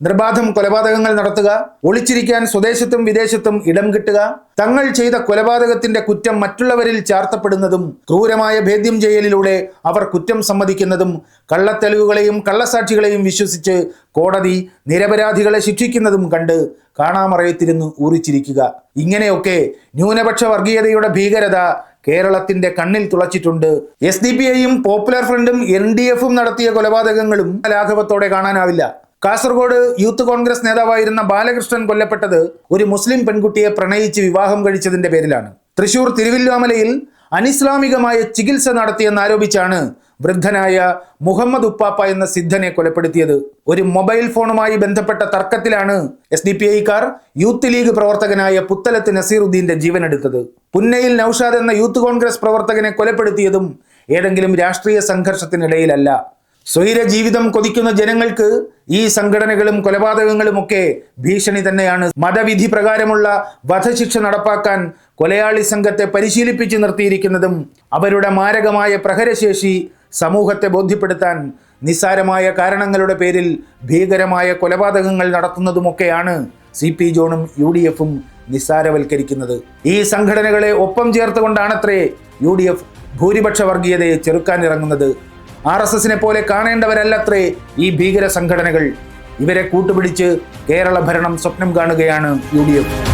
നിർബാധം കൊലപാതകങ്ങൾ നടത്തുക ഒളിച്ചിരിക്കാൻ സ്വദേശത്തും വിദേശത്തും ഇടം കിട്ടുക തങ്ങൾ ചെയ്ത കൊലപാതകത്തിന്റെ കുറ്റം മറ്റുള്ളവരിൽ ചാർത്തപ്പെടുന്നതും ക്രൂരമായ ഭേദ്യം ചെയ്യലിലൂടെ അവർ കുറ്റം സമ്മതിക്കുന്നതും കള്ളത്തെളിവുകളെയും കള്ളസാക്ഷികളെയും വിശ്വസിച്ച് കോടതി നിരപരാധികളെ ശിക്ഷിക്കുന്നതും കണ്ട് കാണാമറയത്തിരുന്ന് ഊറിച്ചിരിക്കുക. ഇങ്ങനെയൊക്കെ ന്യൂനപക്ഷ വർഗീയതയുടെ ഭീകരത കേരളത്തിന്റെ കണ്ണിൽ തുളച്ചിട്ടുണ്ട്. എസ് ഡി പി ഐയും പോപ്പുലർ ഫ്രണ്ടും എൻ ഡി എഫും നടത്തിയ കൊലപാതകങ്ങളും ലാഘവത്തോടെ കാണാനാവില്ല. കാസർഗോഡ് യൂത്ത് കോൺഗ്രസ് നേതാവായിരുന്ന ബാലകൃഷ്ണൻ കൊല്ലപ്പെട്ടത് ഒരു മുസ്ലിം പെൺകുട്ടിയെ പ്രണയിച്ച് വിവാഹം കഴിച്ചതിന്റെ പേരിലാണ്. തൃശൂർ തിരുവില്ലാമലയിൽ അനിസ്ലാമികമായ ചികിത്സ നടത്തിയെന്നാരോപിച്ചാണ് വൃദ്ധനായ മുഹമ്മദ് ഉപ്പാപ്പ എന്ന സിദ്ധനെ കൊലപ്പെടുത്തിയത്. ഒരു മൊബൈൽ ഫോണുമായി ബന്ധപ്പെട്ട തർക്കത്തിലാണ് എസ് ഡി പി ഐക്കാർ യൂത്ത് ലീഗ് പ്രവർത്തകനായ പുത്തലത്ത് നസീറുദ്ദീന്റെ ജീവനെടുത്തത്. പുന്നയിൽ നൌഷാദ് എന്ന യൂത്ത് കോൺഗ്രസ് പ്രവർത്തകനെ കൊലപ്പെടുത്തിയതും ഏതെങ്കിലും രാഷ്ട്രീയ സംഘർഷത്തിനിടയിലല്ല. സ്വൈര ജീവിതം കൊതിക്കുന്ന ജനങ്ങൾക്ക് ഈ സംഘടനകളും കൊലപാതകങ്ങളും ഒക്കെ ഭീഷണി തന്നെയാണ്. മതവിധി പ്രകാരമുള്ള വധശിക്ഷ നടപ്പാക്കാൻ കൊലയാളി സംഘത്തെ പരിശീലിപ്പിച്ച് നിർത്തിയിരിക്കുന്നതും അവരുടെ മാരകമായ പ്രഹരശേഷി സമൂഹത്തെ ബോധ്യപ്പെടുത്താൻ നിസ്സാരമായ കാരണങ്ങളുടെ പേരിൽ ഭീകരമായ കൊലപാതകങ്ങൾ നടത്തുന്നതുമൊക്കെയാണ് സി പി ജോണും യു ഡി എഫും നിസ്സാരവൽക്കരിക്കുന്നത്. ഈ സംഘടനകളെ ഒപ്പം ചേർത്തുകൊണ്ടാണത്രേ യു ഡി എഫ് ഭൂരിപക്ഷ വർഗീയതയെ ചെറുക്കാനിറങ്ങുന്നത്. ആർ എസ് എസിനെ പോലെ കാണേണ്ടവരല്ലത്രേ ഈ ഭീകര സംഘടനകൾ. ഇവരെ കൂട്ടുപിടിച്ച് കേരള ഭരണം സ്വപ്നം കാണുകയാണ് യു ഡി എഫ്.